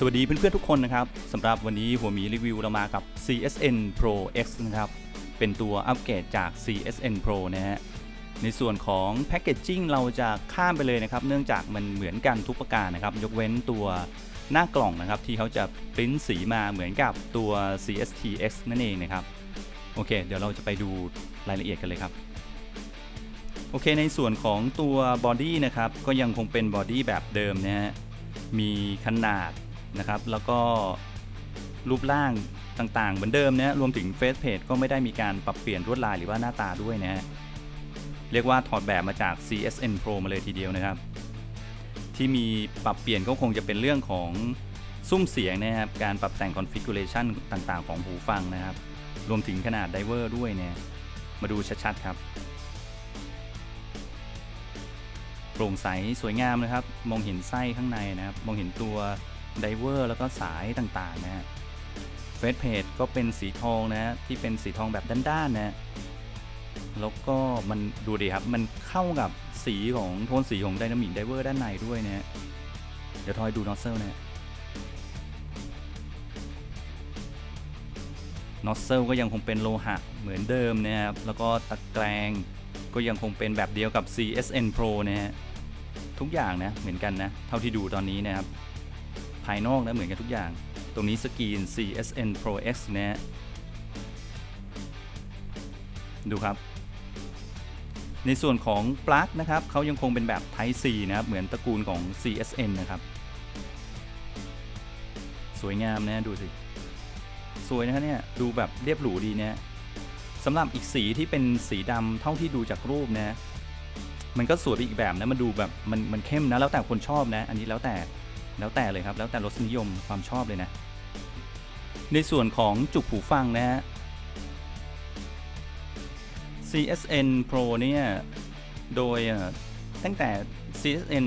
สวัสดีเพื่อนๆทุกคนนะครับสำหรับวันนี้หัวหมีรีวิวเรามากับ CSN Pro X นะครับ เป็นตัวอัปเกรดจาก CSN Pro นะฮะในส่วนของแพ c เกจจิ้งเราจะข้ามไปเลยนะครับ เนื่องจากมันเหมือนกันทุกประการนะครับ ยกเว้นตัวหน้ากล่องนะครับ ที่เขาจะปริ้นสีมาเหมือนกับตัว CSTX นั่นเองนะครับ โอเค เดี๋ยวเราจะไปดูรายละเอียดกันเลยครับโอเค ในส่วนของตัวบอดี้นะครับก็ยังคงเป็นบอดี้แบบเดิมนะฮะมีขนาด นะครับ แล้วก็รูปร่างต่างๆ เหมือนเดิมนะรวมถึงเฟซเพจก็ไม่ได้มีการปรับเปลี่ยนลวดลายหรือว่าหน้าตาด้วยนะฮะเรียกว่าถอดแบบมาจาก CSN Pro มาเลยทีเดียวนะครับ ที่มีปรับเปลี่ยนก็คงจะเป็นเรื่องของซุ้มเสียงนะครับ การปรับแต่ง configuration ต่างๆ ของหูฟังนะครับ รวมถึงขนาดไดเวอร์ด้วยเนี่ย มาดูชัดๆครับโปร่งใสสวยงามนะครับ มองเห็นไส้ข้างในนะครับ มองเห็นตัว ไดเวอร์แล้วก็สายต่างๆนะฮะเฟซเพจก็เป็นสีทองนะที่เป็นสีทองแบบด้านๆนะฮะแล้วก็มันดูดีครับ มันเข้ากับสีของโทนสีของไดนามิกไดเวอร์ด้านในด้วยนะฮะเดี๋ยวทอยดูนอสเซลนะฮะนอสเซลก็ยังคงเป็นโลหะเหมือนเดิมนะครับ แล้วก็ตะแกรงก็ยังคงเป็นแบบเดียวกับ CSN Pro นะฮะ ทุกอย่างนะเหมือนกันนะ เท่าที่ดูตอนนี้นะครับ ภายนอกนะเหมือนกันทุกอย่าง ตรงนี้สกรีน CSN Pro X นะดูครับ ในส่วนของปลั๊กนะครับเขายังคงเป็นแบบ Type C นะครับเหมือนตระกูลของ CSN นะครับ สวยงามนะดูสิสวยนะเนี่ยดูแบบเรียบหรูดีนะสำหรับอีกสีที่เป็นสีดำเท่าที่ดูจากรูปนะมันก็สวยไปอีกแบบนะมันดูแบบมันมันเข้มนะแล้วแต่คนชอบนะ อันนี้แล้วแต่ แล้วแต่เลยครับ แล้วแต่รสนิยมความชอบเลยนะ ในส่วนของจุกหูฟังนะฮะ CSN Pro เนี่ย โดยตั้งแต่ CSN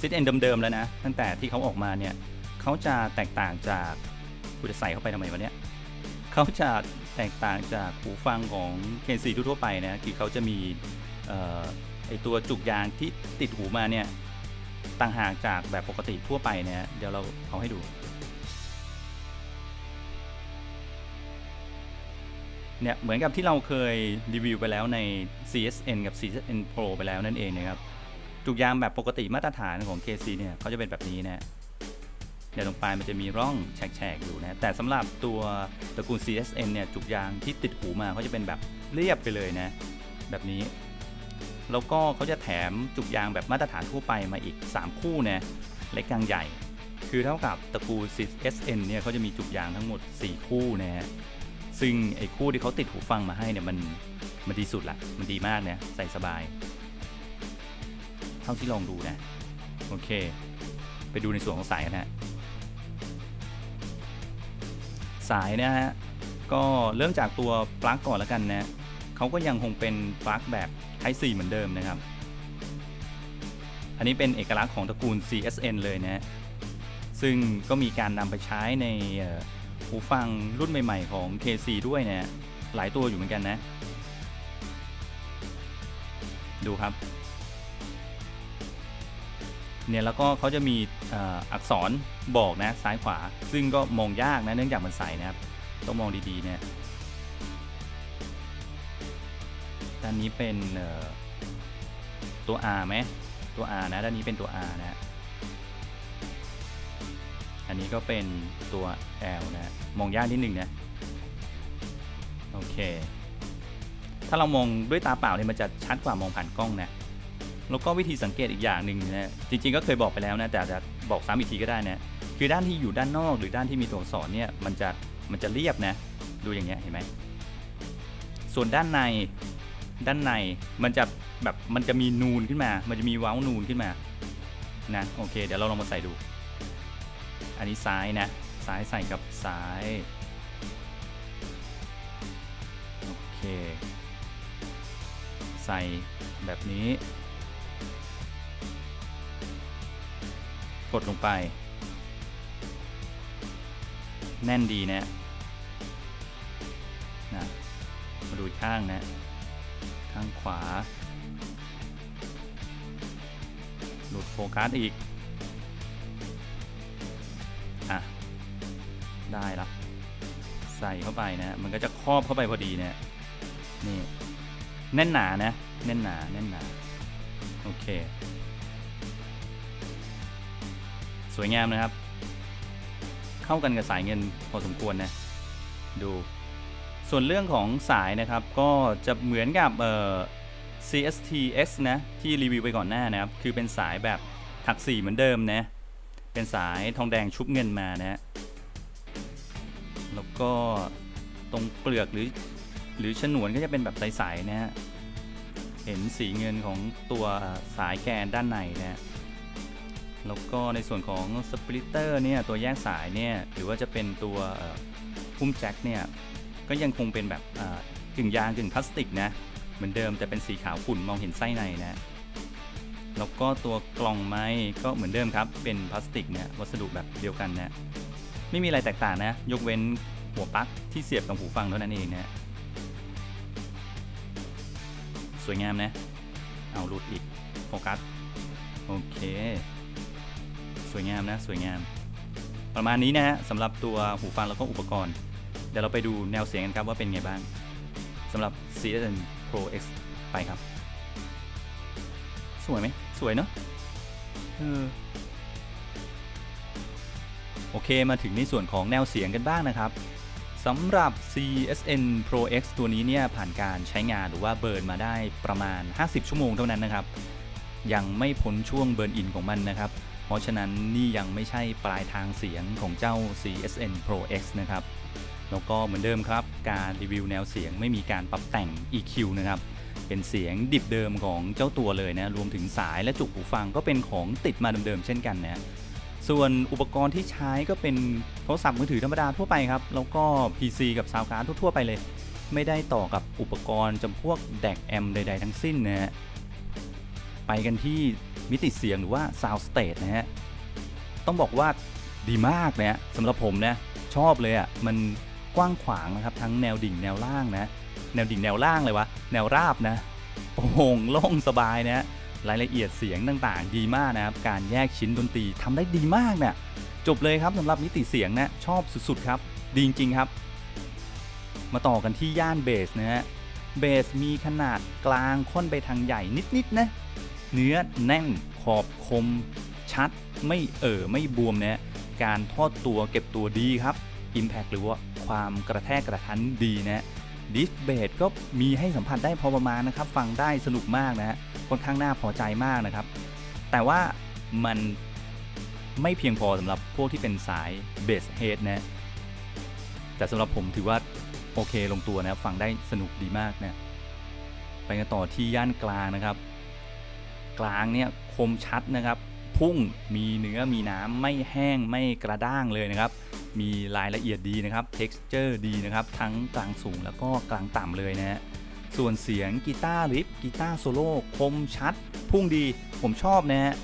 CSN เดิมๆแล้วนะ ตั้งแต่ที่เขาออกมาเนี่ยเขาจะแตกต่างจากกูจะใส่เข้าไปทำไมวะเนี่ยเขาจะแตกต่างจากหูฟังของ KC ทั่วไปนะ คือเขาจะมีไอตัวจุกยางที่ติดหูมาเนี่ย ต่างหากจากแบบปกติทั่วไปเนี่ยเดี๋ยวเราเอาให้ดู เนี่ยเหมือนกับที่เราเคยรีวิวไปแล้วใน CSN กับ CSN Pro ไปแล้วนั่นเองนะครับจุกยางแบบปกติมาตรฐานของ KC เนี่ยเขาจะเป็นแบบนี้นะเดี๋ยวตรงปลายมันจะมีร่องแฉกๆอยู่นะ แต่สำหรับตัวตระกูล CSN เนี่ยจุกยางที่ติดหูมาเขาจะเป็นแบบเรียบไปเลยนะ แบบนี้ แล้วก็เขาจะแถมจุกยางแบบมาตรฐานทั่วไปมาอีก 3 คู่นะเล็กกลางใหญ่ คือเท่ากับตระกูล SN เนี่ยเขาจะมีจุกยางทั้งหมด 4 คู่นะฮะซึ่งไอ้คู่ที่เขาติดหูฟังมาให้เนี่ยมันมันดีสุดละมันดีมากนะใส่สบาย เท่าที่ลองดูนะ โอเค ไปดูในส่วนของสายนนะฮะสายนะฮะก็เริ่มจากตัวปลั๊กก่อนแล้วกันนะเขาก็ยังคงเป็นปลั๊กแบบ Type C เหมือนเดิมนะครับ อันนี้เป็นเอกลักษณ์ของตระกูล CSN เลยนะ ซึ่งก็มีการนำไปใช้ในหูฟังรุ่นใหม่ ๆ ของ KC ด้วยนะหลายตัวอยู่เหมือนกันนะ ดูครับ เนี่ยแล้วก็เขาจะมีอักษรบอกนะซ้ายขวา ซึ่งก็มองยากนะเนื่องจากมันใสนะครับ ต้องมองดีๆเนี่ย ด้านนี้เป็นตัว R ไหมตัว R นะ ด้านนี้เป็นตัว R นะ อันนี้ก็เป็นตัว L นะ มองยากนิดหนึ่งนะ โอเค ถ้าเรามองด้วยตาเปล่าเนี่ยมันจะชัดกว่ามองผ่านกล้องนะ แล้วก็วิธีสังเกตอีกอย่างหนึ่งนะ จริง ๆ ก็เคยบอกไปแล้วนะ แต่จะบอกซ้ำอีกทีก็ได้นะ คือด้านที่อยู่ด้านนอกหรือด้านที่มีตัวอักษรเนี่ย มันจะ มันจะเรียบนะ ดูอย่างเงี้ย เห็นไหม ส่วนด้านใน ด้านในมันจะแบบมันจะมีนูนขึ้นมา มันจะมีเว้านูนขึ้นมานะโอเคเดี๋ยวเราลองมาใส่ดู อันนี้ซ้ายนะซ้ายใส่กับซ้ายโอเค ใส่แบบนี้ กดลงไป แน่นดีนะนะมาดูข้างนะ ข้างขวา หลุดโฟกัสอีก อะ ได้ละใส่เข้าไปนะ มันก็จะครอบเข้าไปพอดีเนี่ยนี่ แน่นหนานะ แน่นหนา แน่นหนา โอเค สวยงามนะครับ เข้ากันกับสายเงินพอสมควรนะ ดู ส่วนเรื่องของสายนะครับก็จะเหมือนกับเอ่อ CSTX นะที่รีวิวไปก่อนหน้านะครับ คือเป็นสายแบบถักสีเหมือนเดิมนะ เป็นสายทองแดงชุบเงินมานะแล้วก็ตรงเปลือกหรือหรือฉนวนก็จะเป็นแบบใสๆนะฮะเห็นสีเงินของตัวสายแกนด้านในนะแล้วก็ในส่วนของสปลิตเตอร์เนี่ยตัวแยกสายเนี่ยหรือว่าจะเป็นตัวพุ่มแจ็คเนี่ย ก็ยังคงเป็นแบบอ่ากึ่งยางกึ่งพลาสติกนะ เหมือนเดิมแต่เป็นสีขาวขุ่นมองเห็นไส้ในนะ แล้วก็ตัวกล่องไม้ก็เหมือนเดิมครับ เป็นพลาสติกเนี่ยวัสดุแบบเดียวกันนะไม่มีอะไรแตกต่างนะ ยกเว้นหัวปลั๊กที่เสียบกับหูฟังเท่านั้นเองนะสวยงามนะ เอาหลุดอีก โฟกัส โอเค สวยงามนะ สวยงาม ประมาณนี้นะฮะสำหรับตัวหูฟังแล้วก็อุปกรณ์ ดี๋ยวเราไปดูแนวเสียงกันครับว่าเป็นไงบ้างสำหรับ CSN Pro X ไปครับ สวยไหมสวยเนาะเออโอเคมาถึงในส่วนของแนวเสียงกันบ้างนะครับสำหรับ CSN Pro X ตัวนี้เนี่ยผ่านการใช้งานหรือว่าเบิร์นมาได้ประมาณ 50 ชั่วโมงเท่านั้นนะครับ ยังไม่พ้นช่วงเบิร์นอินของมันนะครับ เพราะฉะนั้นนี่ยังไม่ใช่ปลายทางเสียงของเจ้า CSN Pro X นะครับ แล้วก็เหมือนเดิมครับ การรีวิวแนวเสียงไม่มีการปรับแต่ง EQ นะครับ เป็นเสียงดิบเดิมของเจ้าตัวเลยนะ รวมถึงสายและจุกหูฟังก็เป็นของติดมาเดิมๆเช่นกันนะส่วนอุปกรณ์ที่ใช้ก็เป็นโทรศัพท์มือถือธรรมดาทั่วไปครับ แล้วก็ PC กับซาวการ์ดทั่วๆไปเลย ไม่ได้ต่อกับอุปกรณ์จำพวกแดกแอมใด ๆ ทั้งสิ้นนะฮะไปกันที่มิติเสียงหรือว่า Sound Stage นะฮะต้องบอกว่าดีมากนะฮะสำหรับผมนะชอบเลยอะ่ะมัน กว้างขวางนะครับ ทั้งแนวดิ่งแนวล่างนะ แนวดิ่งแนวล่างเลยวะ แนวราบนะ โอ้โหงโล่งสบายนะ รายละเอียดเสียงต่างๆ ดีมากนะครับ การแยกชิ้นดนตรีทำได้ดีมากเนี่ย จบเลยครับสำหรับมิติเสียงนะ ชอบสุดๆครับ ดีจริงๆครับ มาต่อกันที่ย่านเบสนะฮะ เบสมีขนาดกลางค่อนไปทางใหญ่นิดๆนะ เนื้อแน่นขอบคม ชัด ไม่เอ่อไม่บวมนะการทอดตัวเก็บตัวดีครับ Impact หรือว่า ความกระแทกกระทันดีนะดิสเบสก็มีให้สัมผัสได้พอประมาณนะครับ ฟังได้สนุกมากนะฮะค่อนข้างน่าพอใจมากนะครับ แต่ว่ามันไม่เพียงพอสำหรับพวกที่เป็นสายเบสเฮดนะแต่สำหรับผมถือว่าโอเคลงตัวนะฟังได้สนุกดีมากนะไปกันต่อที่ย่านกลางนะครับ กลางเนี่ยคมชัดนะครับ พุ่งมีเนื้อมีน้ำไม่แห้งไม่กระด้างเลยนะครับ มีรายละเอียดดีนะครับ texture ดีนะครับ ทั้งกลางสูงแล้วก็กลางต่ำเลยนะฮะส่วนเสียงกีตาร์ริฟกีตาร์โซโล่คมชัด พุ่งดีผมชอบนะฮะ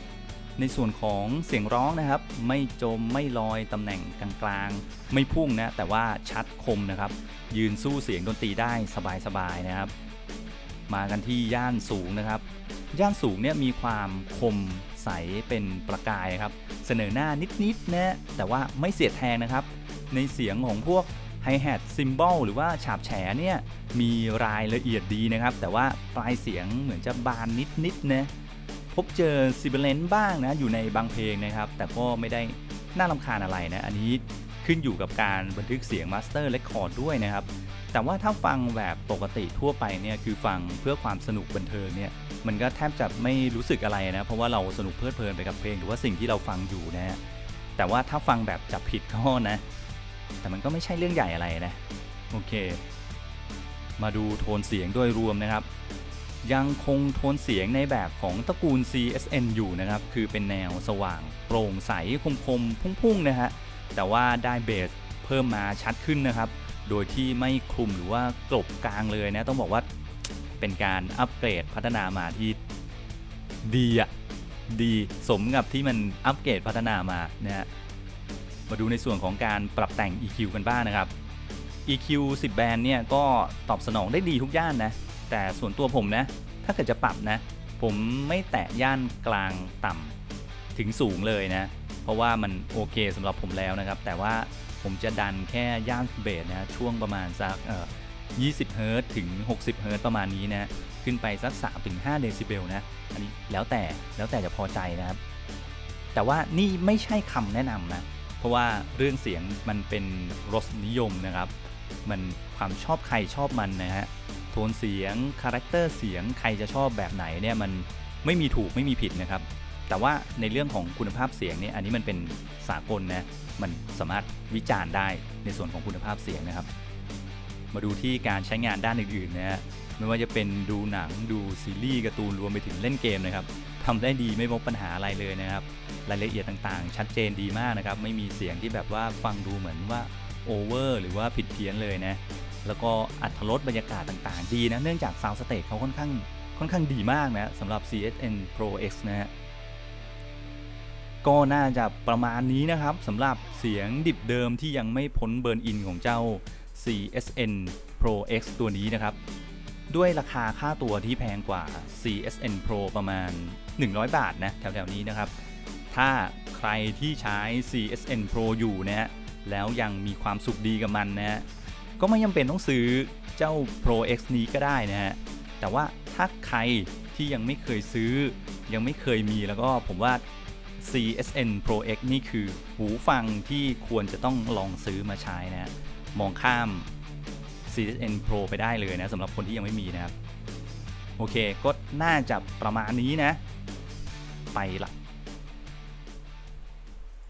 ในส่วนของเสียงร้องนะครับ ไม่จมไม่ลอยตำแหน่งกลางๆ ไม่พุ่งนะ แต่ว่าชัดคมนะครับ ยืนสู้เสียงดนตรีได้สบายๆนะครับ มากันที่ย่านสูงนะครับ ย่านสูงเนี่ยมีความคมใสเป็นประกายครับ เสนอหน้านิดๆนะแต่ว่าไม่เสียดแทงนะครับ ในเสียงของพวกไฮแฮทซิมบอลหรือว่าฉาบแฉเนี่ยมีรายละเอียดดีนะครับ แต่ว่าปลายเสียงเหมือนจะบานนิดๆนะพบเจอซิเบเลนบ้างนะอยู่ในบางเพลงนะครับ แต่ก็ไม่ได้น่ารำคาญอะไรนะ อันนี้ขึ้นอยู่กับการบันทึกเสียงมาสเตอร์เรคคอร์ดด้วยนะครับ แต่ว่าถ้าฟังแบบปกติทั่วไปเนี่ยคือฟังเพื่อความสนุกบันเทิงเนี่ยมันก็แทบจะไม่รู้สึกอะไรนะ เพราะว่าเราสนุกเพลิดเพลินไปกับเพลงหรือว่าสิ่งที่เราฟังอยู่นะฮะแต่ว่าถ้าฟังแบบจับผิดก็นะ แต่มันก็ไม่ใช่เรื่องใหญ่อะไรนะโอเค มาดูโทนเสียงโดยรวมนะครับ ยังคงโทนเสียงในแบบของตระกูล CSN อยู่นะครับ คือเป็นแนวสว่าง โปร่งใสคมๆพุ่งๆนะฮะแต่ว่าได้เบสเพิ่มมาชัดขึ้นนะครับ โดยที่ไม่คลุมหรือว่ากลบกลางเลยนะต้องบอกว่าเป็นการอัปเกรดพัฒนามาที่ดีอะดีสมกับที่มันอัปเกรดพัฒนามานะฮะมาดูในส่วนของการปรับแต่ง EQ กันบ้างนะครับ EQ 10 แบนด์เนี่ยก็ตอบสนองได้ดีทุกย่านนะ แต่ส่วนตัวผมนะ ถ้าเกิดจะปรับนะ ผมไม่แตะย่านกลางต่ำถึงสูงเลยนะ เพราะว่ามันโอเคสำหรับผมแล้วนะครับ แต่ว่า ผมจะดันแค่ย่านเบสนะช่วงประมาณสักเอ่อ20เฮิร์ตซ์ถึง 60เฮิร์ตซ์ประมาณนี้นะขึ้นไปสัก 3-5 เดซิเบลนะ อันนี้แล้วแต่แล้วแต่จะพอใจนะครับ แต่ว่านี่ไม่ใช่คำแนะนำนะ เพราะว่าเรื่องเสียงมันเป็นรสนิยมนะครับ มันความชอบใครชอบมันนะฮะ โทนเสียง คาแรคเตอร์เสียงใครจะชอบแบบไหนเนี่ยมันไม่มีถูกไม่มีผิดนะครับ แต่ว่าในเรื่องของคุณภาพเสียงเนี่ยอันนี้มันเป็นสากลนะมันสามารถวิจารณ์ได้ในส่วนของคุณภาพเสียงนะครับ มาดูที่การใช้งานด้านอื่นๆนะฮะไม่ว่าจะเป็นดูหนังดูซีรีส์การ์ตูนรวมไปถึงเล่นเกมนะครับทำได้ดีไม่พบปัญหาอะไรเลยนะครับ รายละเอียดต่างๆ ชัดเจนดีมากนะครับ ไม่มีเสียงที่แบบว่าฟังดูเหมือนว่าโอเวอร์หรือว่าผิดเพี้ยนเลยนะแล้วก็อัตรสบรรยากาศต่างๆ ดีนะ เนื่องจาก Sound Stage เขาค่อนข้างค่อนข้างดีมากนะสำหรับ CSN Pro X นะฮะ ก็น่าจะประมาณนี้นะครับสำหรับเสียงดิบเดิมที่ยังไม่พ้นเบิร์นอินของเจ้า CSN Pro X ตัวนี้นะครับ ด้วยราคาค่าตัวที่แพงกว่า CSN Pro ประมาณ 100 บาทนะแถวๆนี้นะครับ ถ้าใครที่ใช้ CSN Pro อยู่นะฮะแล้วยังมีความสุขดีกับมันนะฮะก็ไม่จำเป็นต้องซื้อเจ้า Pro X นี้ก็ได้นะฮะแต่ว่าถ้าใครที่ยังไม่เคยซื้อ ยังไม่เคยมีแล้วก็ผมว่า CSN Pro X นี่คือหูฟังที่ควรจะต้องลองซื้อมาใช้นะ มองข้าม CSN Pro ไปได้เลยนะสำหรับคนที่ยังไม่มีนะครับ โอเคก็น่าจะประมาณนี้นะ ไปละ